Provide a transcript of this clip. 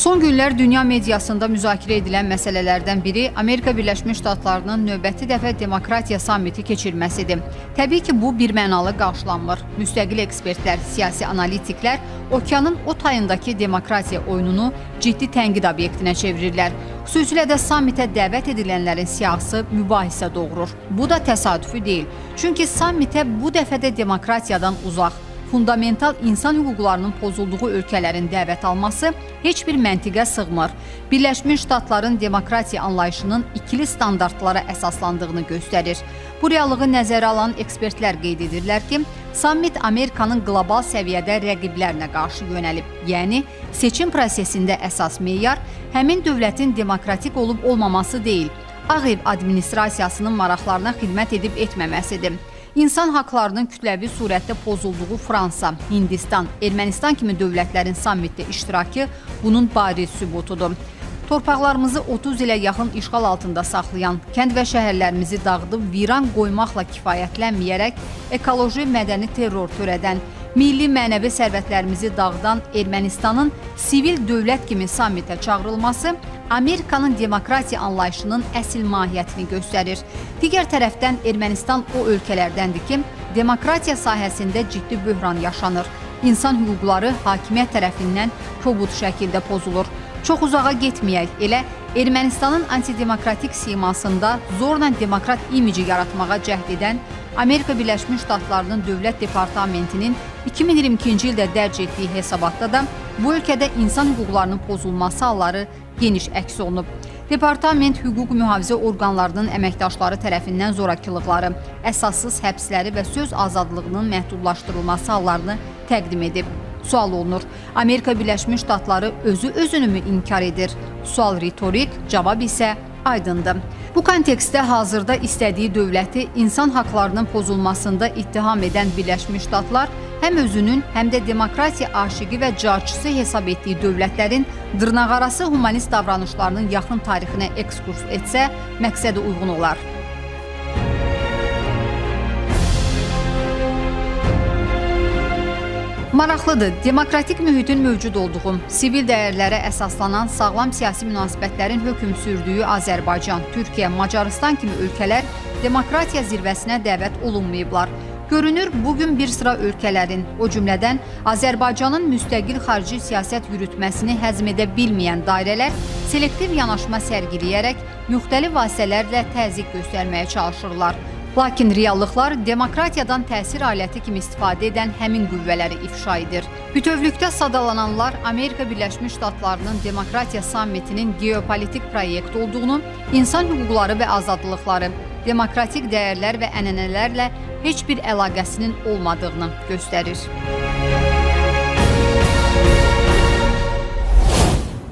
Son günlər dünya mediasında müzakirə edilən məsələlərdən biri Amerika Birləşmiş Ştatlarının növbəti dəfə demokratiya sammiti keçirməsidir. Təbii ki, bu birmənalı qarşılanmır. Müstəqil ekspertlər, siyasi analitiklər okeanın o tayındakı demokratiya oyununu ciddi tənqid obyektinə çevirirlər. Xüsusilə də sammitə dəvət edilənlərin siyahısı mübahisə doğurur. Bu da təsadüfi deyil. Çünki sammitə bu dəfə də demokratiyadan uzaq fundamental insan hüquqlarının pozulduğu ölkələrin dəvət alması heç bir məntiqə sığmır. Birləşmiş Ştatların demokratiya anlayışının ikili standartlara əsaslandığını göstərir. Bu reallığı nəzərə alan ekspertlər qeyd edirlər ki, sammit Amerikanın qlobal səviyyədə rəqiblərinə qarşı yönəlib. Yəni, seçim prosesində əsas meyar həmin dövlətin demokratik olub olmaması deyil, Ağ Ev administrasiyasının maraqlarına xidmət edib etməməsidir. İnsan haqlarının kütləvi surətdə pozulduğu Fransa, Hindistan, Ermənistan kimi dövlətlərin sammitdə iştirakı bunun bariz sübutudur. Torpaqlarımızı 30 ilə yaxın işğal altında saxlayan, kənd və şəhərlərimizi dağıdıb viran qoymaqla kifayətlənməyərək ekoloji mədəni terror törədən, milli mənəvi sərvətlərimizi dağıdan Ermənistanın sivil dövlət kimi sammitə çağırılması Amerikanın demokratiya anlayışının əsl mahiyyətini göstərir. Digər tərəfdən Ermənistan o ölkələrdəndir ki, demokratiya sahəsində ciddi böhran yaşanır. İnsan hüquqları hakimiyyət tərəfindən kobud şəkildə pozulur. Çox uzağa getməyək, elə Ermənistanın antidemokratik simasında zorla demokrat imici yaratmağa cəhd edən Amerika Birləşmiş Ştatlarının Dövlət Departamentinin 2022-ci ildə dərc etdiyi hesabatda da bu ölkədə insan hüquqlarının pozulması halları geniş əks olunub. Departament hüquq mühafizə orqanlarının əməkdaşları tərəfindən zorakılıqları, əsassız həbsləri və söz azadlığının məhdudlaşdırılması hallarını təqdim edib. Sual olunur. Amerika Birləşmiş Ştatları özü özünü mü inkar edir? Sual ritorik, cavab isə aydındır. Bu kontekstdə hazırda istədiyi dövləti insan haqlarının pozulmasında ittiham edən Birləşmiş Ştatlar həm özünün, həm də demokratiya aşiqi və carçısı hesab etdiyi dövlətlərin dırnaqarası humanist davranışlarının yaxın tarixinə ekskurs etsə, məqsədə uyğun olar. Maraqlıdır, demokratik mühitin mövcud olduğu, sivil dəyərlərə əsaslanan sağlam siyasi münasibətlərin hökm sürdüyü Azərbaycan, Türkiyə, Macarıstan kimi ölkələr demokratiya zirvəsinə dəvət olunmayıblar. Görünür, bugün bir sıra ölkələrin, o cümlədən Azərbaycanın müstəqil xarici siyasət yürütməsini həzm edə bilməyən dairələr selektiv yanaşma sərgiləyərək müxtəlif vasitələrlə təzyiq göstərməyə çalışırlar. Lakin reallıqlar demokratiyadan təsir aləti kimi istifadə edən həmin qüvvələri ifşa edir. Bütövlükdə sadalananlar Amerika Birləşmiş Ştatlarının demokratiya sammitinin geopolitik proyekt olduğunu, insan hüquqları və azadlıqları, demokratik dəyərlər və ənənələrlə heç bir əlaqəsinin olmadığını göstərir.